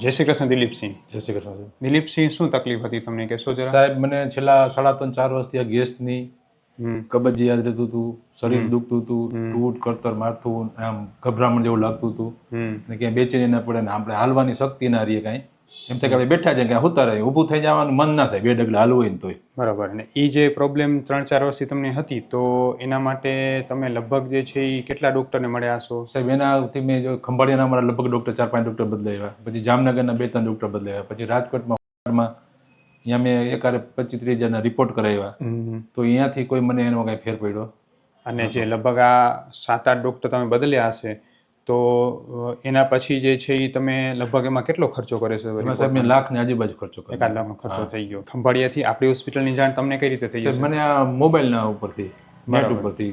જય શ્રી કૃષ્ણ દિલીપસિંહ. જય શ્રી કૃષ્ણ. દિલીપસિંહ શું તકલીફ હતી તમને? કહેશો જરા. સાહેબ મને છેલ્લા સાડા ત્રણ ચાર વર્ષથી આ ગેસની કબજિયાત રહેતું હતું શરીર દુખતું હતું તૂટ કરતર મારતું આમ ગભરામણ જેવું લાગતું હતું. અને ક્યાંય બેચેની ના પડે ને આપણે હાલવાની શક્તિ ના રહીએ કાંઈ. એમ થાય કે આપણે બેઠા છે ક્યાં ઉતારે ઊભું થઈ જવાનું મન ના થાય બે ડગલા હાલવું હોય ને તોય. બરાબર. ને એ જે પ્રોબ્લેમ ત્રણ ચાર વર્ષથી તમને હતી તો એના માટે તમે લગભગ જે છે એ કેટલા ડૉક્ટરને મળ્યા છો સાહેબ એનાથી મેં જો ખંભાળિયાના અમારા લગભગ ડૉક્ટર ચાર પાંચ ડૉક્ટર બદલાવ્યા. પછી જામનગરના બે ત્રણ ડૉક્ટર બદલાવ્યા. પછી રાજકોટમાં અહીંયા મેં એકારે પચીસ ત્રીસ હજારના રિપોર્ટ કરાવ્યા. તો અહીંયાથી કોઈ મને એનો કાંઈ ફેર પડ્યો. અને જે લગભગ આ સાત આઠ ડૉક્ટર તમે બદલ્યા હશે તો એના પછી જે છે એ તમે લગભગ એમાં કેટલો ખર્ચો કરે છે? એમાં સાહેબ મેં લાખની આજુબાજુ ખર્ચો કર્યો. એકાદ લાખનો ખર્ચો થઈ ગયો. ખંભાળિયાથી આપણી હોસ્પિટલની જાણ તમને કઈ રીતે થઈ ગઈ મને આ મોબાઈલના ઉપરથી નેટ ઉપરથી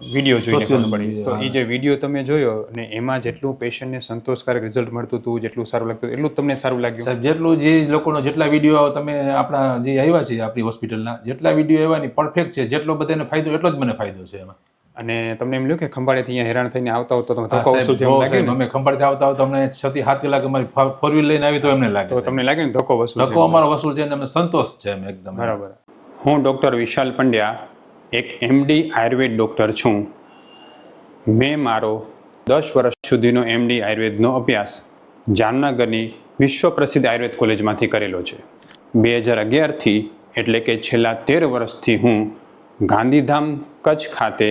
વીડિયો જોઈને પડી. તો એ જે વીડિયો તમે જોયો અને એમાં જેટલું પેશન્ટને સંતોષકારક રિઝલ્ટ મળતું હતું જેટલું સારું લાગતું એટલું જ તમને સારું લાગ્યું? સાહેબ જેટલું જે લોકોનો જેટલા વીડિયો તમે આપણા જે આવ્યા છે આપણી હોસ્પિટલના જેટલા વીડિયો આવ્યા ની પરફેક્ટ છે જેટલો બધાને ફાયદો એટલો જ મને ફાયદો છે એમાં. અને તમને એમ લ્યું કે ખંભાળેથી અહીંયા હેરાન થઈને આવતા હો તો તમે ધક્કો વસૂલ લાગે ને? અમે ખંભાળેથી આવતા આવતા અમને છ થી સાત કલાક અમારી ફોર વ્હીલ લઈને આવી તો એમને લાગે તો તમને લાગે ને ધક્કો વસૂલ ધક્કો અમારો વસૂલ છે અને અમને સંતોષ છે એમ એકદમ. બરાબર. હું ડૉક્ટર વિશાલ પંડ્યા એક એમડી આયુર્વેદ ડૉક્ટર છું. મેં મારો દસ વર્ષ સુધીનો એમડી આયુર્વેદનો અભ્યાસ જામનગરની વિશ્વ પ્રસિદ્ધ આયુર્વેદ કોલેજમાંથી કરેલો છે. બે હજાર અગિયારથી એટલે કે છેલ્લા તેર વર્ષથી હું ગાંધીધામ કચ્છ ખાતે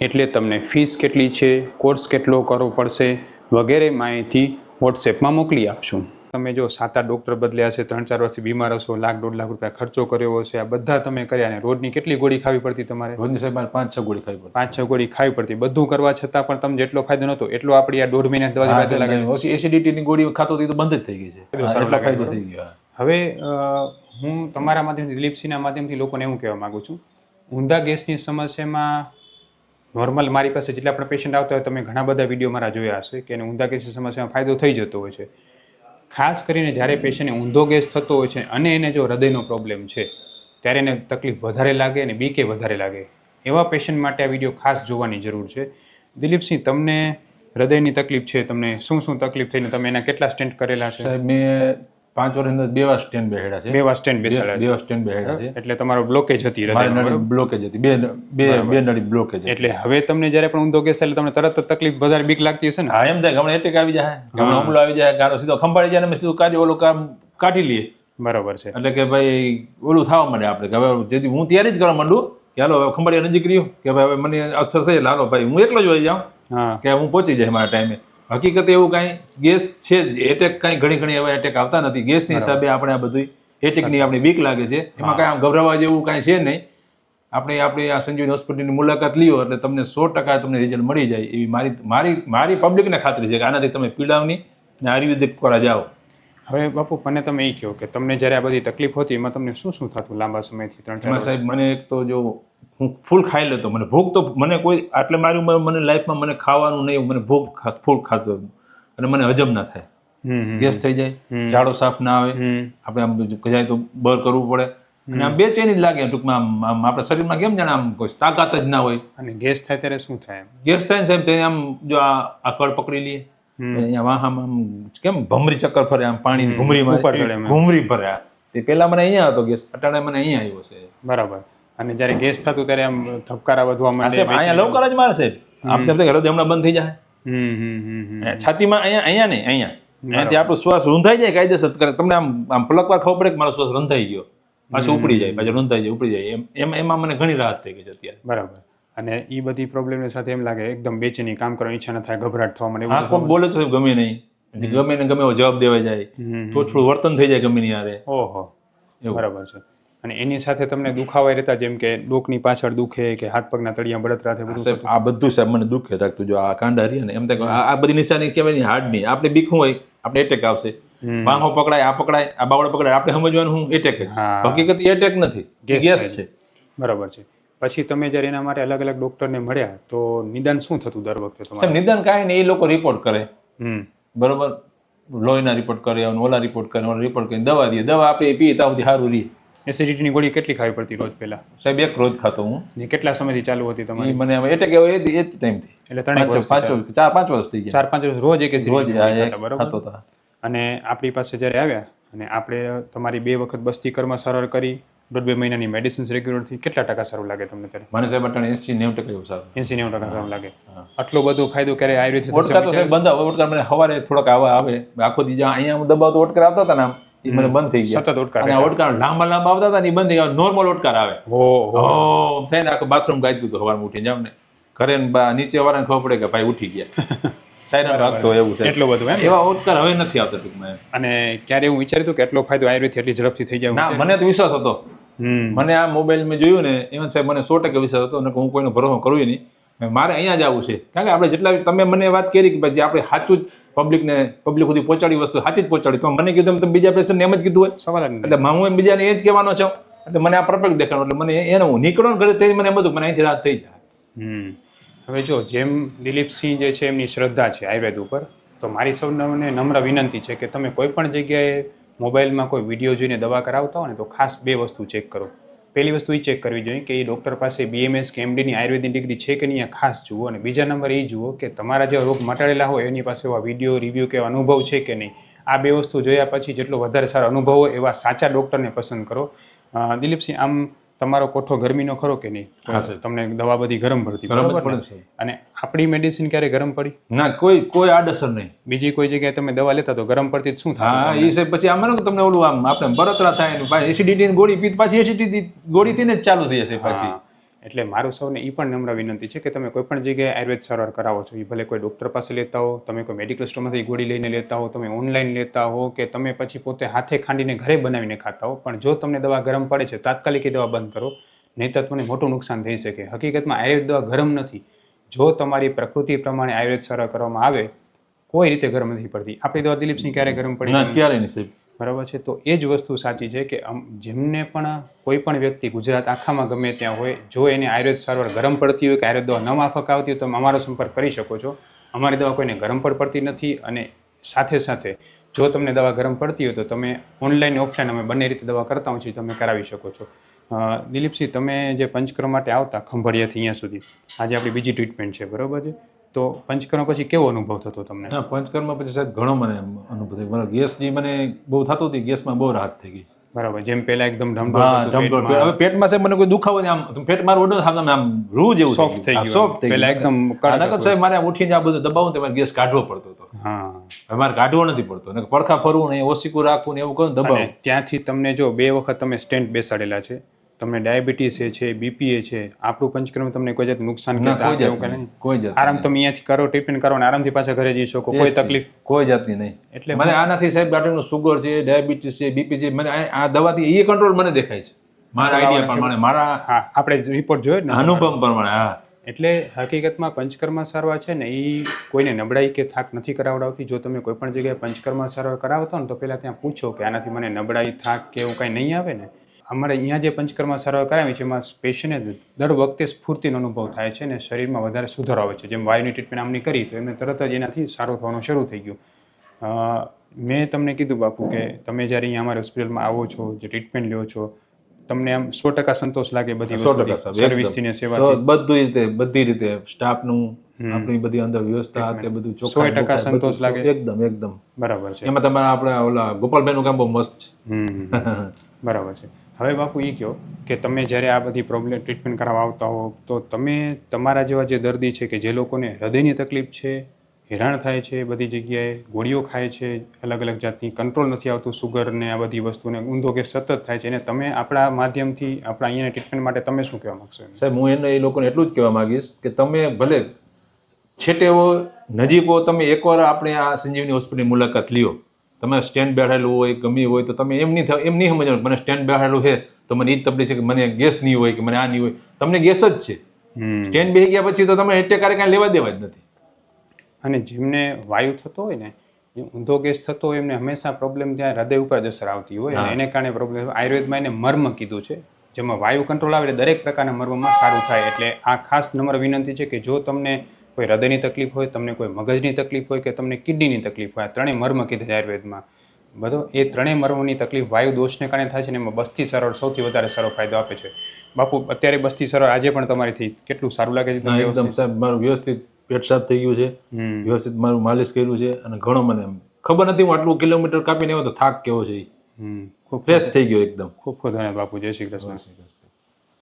એટલે તમને ફીસ કેટલી છે કોર્સ કેટલો કરવો પડશે વગેરે માહિતી વોટ્સએપમાં મોકલી આપશું. તમે જો સાત આઠ ડૉક્ટર બદલ્યા છે ત્રણ ચાર વર્ષથી બીમાર હશો લાખ દોઢ લાખ રૂપિયા ખર્ચો કર્યો હશે આ બધા તમે કર્યા ને રોજની કેટલી ગોળી ખાવી પડતી તમારે? રોજની સાહેબ પાંચ છ ગોળી ખાવી પડતી. પાંચ છ ગોળી ખાવી પડતી. બધું કરવા છતાં પણ તમને જેટલો ફાયદો નહોતો એટલો આપણી આ દોઢ મહિના દવા પાસે લાગે એસિડિટીની ગોળી ખાતો હતી તો બંધ જ થઈ ગઈ છે. એટલા ફાયદો થઈ ગયો. હવે હું તમારા માધ્યમથી દિલીપસિંહના માધ્યમથી લોકોને એવું કહેવા માગું છું. ઊંધા ગેસની સમસ્યામાં નોર્મલ મારી પાસે જેટલા પણ પેશન્ટ આવતા હોય, તમે ઘણા બધા વીડિયો મારા જોયા હશે કે એને ઊંધા ગેસની સમસ્યામાં ફાયદો થઈ જતો હોય છે. ખાસ કરીને જ્યારે પેશન્ટને ઊંધો ગેસ થતો હોય છે અને એને જો હૃદયનો પ્રોબ્લેમ છે, ત્યારે એને તકલીફ વધારે લાગે અને બીકે વધારે લાગે. એવા પેશન્ટ માટે આ વીડિયો ખાસ જોવાની જરૂર છે. દિલીપસિંહ, તમને હૃદયની તકલીફ છે, તમને શું શું તકલીફ થઈને તમે એના કેટલા સ્ટેન્ટ કરેલા છે? મેં પાંચ વર્ષની અંદર બે વાર સ્ટેન્ડ બેહેડા છે. બે વાર સ્ટેન્ડ બેસાડ્યા બે વાર સ્ટેન્ડ બેહેડા છે. એટલે તમારો બ્લોકેજ હતી નળી બ્લોકેજ હતી. બે બે બે નળી બ્લોકેજ એટલે હવે તમને જ્યારે પણ ઊંધો કેસ એટલે તમને તરત તકલીફ વધારે બીક લાગતી હશે ને? હા એમ થાય ગમણે એટેક આવી જાય. ગમણે હુમલો આવી જાય ગારો સીધો ખંભાળી જાય ને અમે સીધું કાઢી ઓલું કામ કાઢી લઈએ. બરાબર છે. એટલે કે ભાઈ ઓલું થવા માંડે આપણે. કે હવે જેથી હું તૈયારી જ કરવા માંડું કે હાલો હવે ખંભાળિયા નજીક રહ્યો. કે ભાઈ હવે મને અસર થઈ એટલે હાલો ભાઈ હું એકલો જ હોઈ જાઉં. કે હું પહોંચી જાય મારા ટાઈમે હકીકતે એવું કાંઈ ગેસ છે જ. એટેક કાંઈ ઘણી ઘણી એવા એટેક આવતા નથી. ગેસની હિસાબે આપણે આ બધું એટેકની આપણી બીક લાગે છે. એમાં કાંઈ આમ ગભરાવા જેવું કાંઈ છે નહીં. આપણે આપણી આ સંજીવની હોસ્પિટલની મુલાકાત લ્યો એટલે તમને સો ટકા તમને રિઝલ્ટ મળી જાય એવી મારી મારી મારી પબ્લિકને ખાતરી છે કે આનાથી તમે પીડાવની અને આયુર્વેદિક કરવા જાઓ. હવે બાપુ મને તમે એ કહો કે તમને જ્યારે આ બધી તકલીફ હોતી એમાં તમને શું શું થતું લાંબા સમયથી? ત્રણ સાહેબ મને એક તો જો હું ફૂલ ખાઈ લેતો. મને ભૂખ તો મને કોઈ આટલે મારી ઉંમર મને લાઈફમાં મને ખાવાનું નહીં મને ભૂખ ફૂલ ખાતો અને મને હજમ ના થાય. ગેસ થઈ જાય ઝાડો સાફ ના આવે આપણે આમ જાય તો બર કરવું પડે. અને આમ બેચેની જ લાગે ટૂંકમાં આમ આપણા શરીરમાં કેમ જાણે આમ કોઈ તાકાત જ ના હોય. અને ગેસ થાય ત્યારે શું થાય ગેસ થાય ને સાહેબ તો આમ જો આ આ કળ પકડી લઈએ અહીંયા વાહામાં આમ કેમ ભમરી ચક્કર ફરે આમ પાણી ભૂમરી ચડે ફરે તે પેલા મને અહીંયા હતો ગેસ અટાણે મને અહીંયા આવ્યો છે. બરાબર. અને જ્યારે ગેસ થતું ત્યારે આમ ધબકારા વધવા માંડે અહીંયા લવકર જ મારે સાહેબ આમ તેમ હૃદય હમણાં બંધ થઈ જાય. છાતીમાં અહીંયા અહીંયા નહીં અહીંયા. અહીંયાથી આપણો શ્વાસ રૂંધાઈ જાય કાયદેસર. તમને આમ આમ પલકવાર ખબર પડે કે મારો શ્વાસ રૂંધાઈ ગયો. પાછું ઉપડી જાય પાછું રૂંધાઈ જાય ઉપડી જાય. એમ એમ મને ઘણી રાહત થઈ ગઈ છે અત્યારે. બરાબર. અને એ બધી પ્રોબ્લેમની સાથે એમ લાગે એકદમ બેચેની કામ કરવાની ઈચ્છા ન થાય ગભરાટ થવા માંડે કોણ બોલે તો ગમે નહીં. ગમે ને ગમે એવો જવાબ દેવાઈ જાય. તો થોડું વર્તન થઈ જાય ગમે ની યારે ઓહો. બરાબર છે. અને એની સાથે તમને દુખાવા રહેતા જેમ કે ડોકની પાછળ દુખે કે હાથ પગના તળિયા બળતરા થાય બધું આ બધું સાહેબ મને દુખે રાખતું જો આ કાંડા રહ્યા ને એમ થાય આ બધી નિશાની કહેવાય ને હાર્ડની આપણે બીખું હોય આપણે એટેક આવશે. બાંહો પકડાય આ પકડાય આ બાવળો પકડાય. આપણે સમજવાનું હું એટેક હકીકત એટેક નથી. ગેસ છે. બરાબર છે. પછી તમે જ્યારે એના માટે અલગ અલગ ડોક્ટરને મળ્યા તો નિદાન શું થતું દર વખતે તમારે? નિદાન કાંઈ નહીં એ લોકો રિપોર્ટ કરે. બરોબર? લોહીના રિપોર્ટ કરે ઓલા રિપોર્ટ કરે ઓલા રિપોર્ટ કરીને દવા દે. દવા આપણે પીએ ત્યાં સુધી સારું રહે. એસિડિટીની ગોળી કેટલી ખાવી પડતી રોજ પહેલા? સાહેબ એક રોજ ખાતો હું. કેટલા સમયથી ચાલુ હતી તમારી? મને એટલે કે એ એ જ ટાઈમથી એટલે ત્રણ પાંચ પાંચ ચાર પાંચ વર્ષ થઈ ગયા. ચાર પાંચ વર્ષ રોજ એક રોજ બરાબર? ખાતો હતા અને આપણી પાસે જ્યારે આવ્યા અને આપણે તમારી બે વખત બસ્તી કરમાં સરળ કરી દોઢ બે મહિનાની મેડિસિન્સ રેગ્યુલરથી કેટલા ટકા સારું લાગે તમને ત્યારે? મને સાહેબ અટાણે એસી નેવું ટકા એવું સારું એસી નેવું ટકા સારું લાગે. આટલો બધો ફાયદો ક્યારે આયુર્વેદ ઓટકા તો સાહેબ બંધ ઓટકા મને સવારે થોડોક આવા આવે. આખો દી અહીંયા હું દબાવતો ઓટકા આવતા હતા ને આમ. એ મને બંધ થઈ ગયા. સતત ઓટકાર અને ઓટકાર લાંબા લાંબા આવતા હતા ને બંધ થઈ ગયા. નોર્મલ ઓટકાર આવે. ઓ હો. થઈને આખું બાથરૂમ ગાજતું હતું સવારમાં ઉઠીને જાવ ને. ઘરે નીચે વાળાને ખબર પડે કે ભાઈ ઉઠી ગયા. સાયરન હોય એવું છે. એટલું બધું એમ? એવા ઓટકાર હવે નથી આવતા ટૂંકમાં. અને ક્યારે એવું વિચાર્યું કે એટલો ફાયદો આયુર્વેદથી એટલી ઝડપથી થઈ જાય ના મને તો વિશ્વાસ હતો. મને આ મોબાઈલ મેં જોયું ને એમાં સાહેબ મને સો ટકા વિશ્વાસ હતો. અને હું કોઈનો ભરોસો કરું નહીં. મારે અહીંયા જ આવવું છે. કારણ કે આપણે જેટલા તમે મને વાત કરી કે ભાઈ આપણે સાચું જ પબ્લિકને પબ્લિક સુધી પહોંચાડી વસ્તુ સાચી જ પહોંચાડી તો મને કીધું તમે બીજા પેશન્ટને એમ જ કીધું હોય. સવાલ એટલે હું એમ બીજાને એ જ કહેવાનો છું. એટલે મને આ પરફેક્ટ દેખાડો. એટલે મને એને હું નીકળો ને ઘરે તે મને એમ હતું મને અહીંથી રાત થઈ જાય. હવે જો જેમ દિલીપસિંહ જે છે એમની શ્રદ્ધા છે આયુર્વેદ ઉપર તો મારી સૌને નમ્ર વિનંતી છે કે તમે કોઈ પણ જગ્યાએ મોબાઈલમાં કોઈ વીડિયો જોઈને દવા કરાવતા હો ને તો ખાસ બે વસ્તુ ચેક કરો. પહેલી વસ્તુ એ ચેક કરવી જોઈએ કે એ ડૉક્ટર પાસે બીએમએસ કે એમડીની આયુર્વેદની ડિગ્રી છે કે નહીં એ ખાસ જુઓ. અને બીજા નંબર એ જુઓ કે તમારા જે રોગ મટાડેલા હોય એની પાસે એવા વીડિયો રિવ્યૂ કે અનુભવ છે કે નહીં? આ બે વસ્તુ જોયા પછી જેટલો વધારે સારો અનુભવ હોય એવા સાચા ડૉક્ટરને પસંદ કરો. દિલીપસિંહ, આમ તમારો કોઠો ગરમીનો ખરો કે નહીં? તમને દવા બધી ગરમ પડતી બરાબર ને? અને આપણી મેડિસિન ક્યારે ગરમ પડી? ના કોઈ કોઈ આડઅસર નહીં. બીજી કોઈ જગ્યાએ તમે દવા લેતા તો ગરમ પડતી શું હા થાય એ સાહેબ પછી આમાં ને તમને ઓલું આમ આપણે બરતરા થાય ને એસિડિટી ગોળી પીત પાછી એસિડિટી ગોળી થી જ ચાલુ થઈ જશે પાછી. એટલે મારું સૌને એ પણ નમ્ર વિનંતી છે કે તમે કોઈ પણ જગ્યાએ આયુર્વેદ સારવાર કરાવો છો. એ ભલે કોઈ ડૉક્ટર પાસે લેતા હો, તમે કોઈ મેડિકલ સ્ટોરમાંથી ગોળી લઈને લેતા હો, તમે ઓનલાઈન લેતા હો કે તમે પછી પોતે હાથે ખાંડીને ઘરે બનાવીને ખાતા હો. પણ જો તમને દવા ગરમ પડે છે, તાત્કાલિક એ દવા બંધ કરો. નહીંતર તમને મોટું નુકસાન થઈ શકે. હકીકતમાં આયુર્વેદ દવા ગરમ નથી. જો તમારી પ્રકૃતિ પ્રમાણે આયુર્વેદ સારવાર કરવામાં આવે, કોઈ રીતે ગરમ નથી પડતી. આપણી દવા દિલીપસિંહ ક્યારે ગરમ પડી? ક્યારે નહીં સાહેબ. બરાબર છે? તો એ જ વસ્તુ સાચી છે કે જેમને પણ કોઈ પણ વ્યક્તિ ગુજરાત આખામાં ગમે ત્યાં હોય, જો એને આયુર્વેદ સારવાર ગરમ પડતી હોય કે આયુર્વેદ દવા ન માફક આવતી હોય તો અમારો સંપર્ક કરી શકો છો. અમારી દવા કોઈને ગરમ પણ પડતી નથી અને સાથે સાથે જો તમને દવા ગરમ પડતી હોય તો તમે ઓનલાઈન ઓફલાઈન અમે બંને રીતે દવા કરતા હોઈએ તમે કરાવી શકો છો. દિલીપસિંહ, તમે જે પંચકર્મ માટે આવતા ખંભાળિયાથી અહીંયા સુધી, આજે આપણી બીજી ટ્રીટમેન્ટ છે, બરાબર છે? તો પંચકર્મ પછી કેવો અનુભવ થતો તમને? હા પંચકર્મ પછી સાહેબ ઘણો મને અનુભવ થયો. ગેસ જે મને બહુ થતું હતી ગેસમાં બહુ રાહત થઈ ગઈ. બરાબર જેમ પહેલા એકદમ પેટમાં. હવે પેટમાં સાહેબ મને કોઈ દુખાવો નહીં આમ પેટ મારું ઓડો આમ આમ રૂ જેવું સોફ્ટ થઈ ગયું. સોફ્ટ થઈ પહેલા એકદમ કડક સાહેબ મારે ઉઠીને આ બધું દબાવું તો મારે ગેસ કાઢવો પડતો હતો. હા. હવે મારે કાઢવો નથી પડતો. ને પડખા ફરવું ને ઓસીકું રાખવું ને એવું કરું દબાવું. ત્યાંથી તમને જો બે વખત તમે સ્ટેન્ટ બેસાડેલા છે તમને ડાયાબિટીસ એ છે બીપી એ છે આપણું પંચકર્મ તમને કોઈ જાત નુકસાન તાપ એવું જાત કંઈ જાત આરામ તમે અહીંયાથી કરો ટ્રીટમેન્ટ કરો અને આરામથી પાછા ઘરે જઈ શકો કોઈ તકલીફ. કોઈ જાતની નહીં. એટલે મને આનાથી સાહેબ ગાંઠીનું સુગર છે ડાયાબિટીસ છે બીપી છે મને આ દવાથી એ કંટ્રોલ મને દેખાય છે. મારા આઈડિયા પ્રમાણે મારા આપણે રિપોર્ટ જોયો ને? અનુભવ પ્રમાણે હા. એટલે હકીકતમાં પંચકર્મ સારવાર છે ને એ કોઈને નબળાઈ કે થાક નથી કરાવડાવતી. જો તમે કોઈ પણ જગ્યાએ પંચકર્મ સારવાર કરાવતા ને તો પહેલાં ત્યાં પૂછો કે આનાથી મને નબળાઈ થાક કે એવું કાંઈ નહીં આવે ને? અમારે અહીંયા જે પંચકર્મ સારવાર કરાવી છે, એમાં પેશન્ટને દર વખતે સ્ફૂર્તિનો અનુભવ થાય છે ને શરીરમાં વધારે સુધારો આવે છે. જેમ વાયુની ટ્રીટમેન્ટ આમની કરી, તો એમને તરત જ એનાથી સારું થવાનું શરૂ થઈ ગયું. મેં તમને કીધું બાપુ કે તમે જ્યારે અહીંયા અમારી હોસ્પિટલમાં આવો છો, જે ટ્રીટમેન્ટ લ્યો છો તમને આમ સો ટકા સંતોષ લાગે બધી સો ટકા. સર્વિસથી ને સેવા બધી રીતે બધી રીતે સ્ટાફનું આપણી બધી અંદર વ્યવસ્થા તે બધું સો ટકા સંતોષ લાગે. એકદમ એકદમ. બરાબર છે. એમાં તમારા આપણે ઓલા ગોપાલભાઈનું કામ બહુ મસ્ત છે. બરાબર છે. હવે બાપુ એ કહો કે તમે જ્યારે આ બધી પ્રોબ્લેમ ટ્રીટમેન્ટ કરાવવા આવતા હો તો તમે તમારા જેવા જે દર્દી છે કે જે લોકોને હૃદયની તકલીફ છે હેરાન થાય છે બધી જગ્યાએ ગોળીઓ ખાય છે અલગ અલગ જાતની કંટ્રોલ નથી આવતું સુગર ને આ બધી વસ્તુને ઊંધો કે સતત થાય છે. અને તમે આપણા માધ્યમથી આપણા અહીંયાના ટ્રીટમેન્ટ માટે તમે શું કહેવા માગશો સાહેબ હું એને એ લોકોને એટલું જ કહેવા માંગીશ કે તમે ભલે છેટેવો નજીકો તમે એકવાર આપણે આ સંજીવની હોસ્પિટલની મુલાકાત લ્યો. તમે સ્ટેન્ડ બેઠેલું હોય ગમી હોય તો તમે એમ નહીં એમ નહીં સમજવાનું મને સ્ટેન્ડ બેઠેલું છે તો મને એ જ તકલીફ છે કે મને ગેસ નહીં હોય કે મને આ નહીં હોય. તમને ગેસ જ છે. સ્ટેન્ડ બેસી ગયા પછી તો તમે એટેક કાંઈ લેવા દેવા જ નથી. અને જેમને વાયુ થતો હોય ને એ ઊંધો ગેસ થતો હોય એમને હંમેશા પ્રોબ્લેમ ત્યાં હૃદય ઉપર જ અસર આવતી હોય એને કારણે પ્રોબ્લેમ આયુર્વેદમાં એને મર્મ કીધું છે જેમાં વાયુ કંટ્રોલ આવે એટલે દરેક પ્રકારના મર્મમાં સારું થાય. એટલે આ ખાસ નંબર વિનંતી છે કે જો તમને કોઈ હૃદયની તકલીફ હોય તમને કોઈ મગજની તકલીફ હોય કે તમને કિડનીની તકલીફ હોય આ ત્રણેય મર્મ કીધા આયુર્વેદમાં. બધો એ ત્રણેય મર્મની તકલીફ વાયુ દોષને કારણે થાય છે ને એમાં બસ્તી સરળ સૌથી વધારે સારો ફાયદો આપે છે. બાપુ અત્યારે બસ્તી સરળ આજે પણ તમારીથી કેટલું સારું લાગે છે એકદમ સાહેબ મારું વ્યવસ્થિત પેટ સાફ થઈ ગયું છે. વ્યવસ્થિત મારું માલિશ કર્યું છે અને ઘણો મને એમ ખબર નથી હું આટલું કિલોમીટર કાપીને આવ્યો તો થાક કેવો છે ખૂબ ફ્રેશ થઈ ગયો એકદમ. ખૂબ ખૂબ ધન્યવાદ બાપુ. જય શ્રી કૃષ્ણ.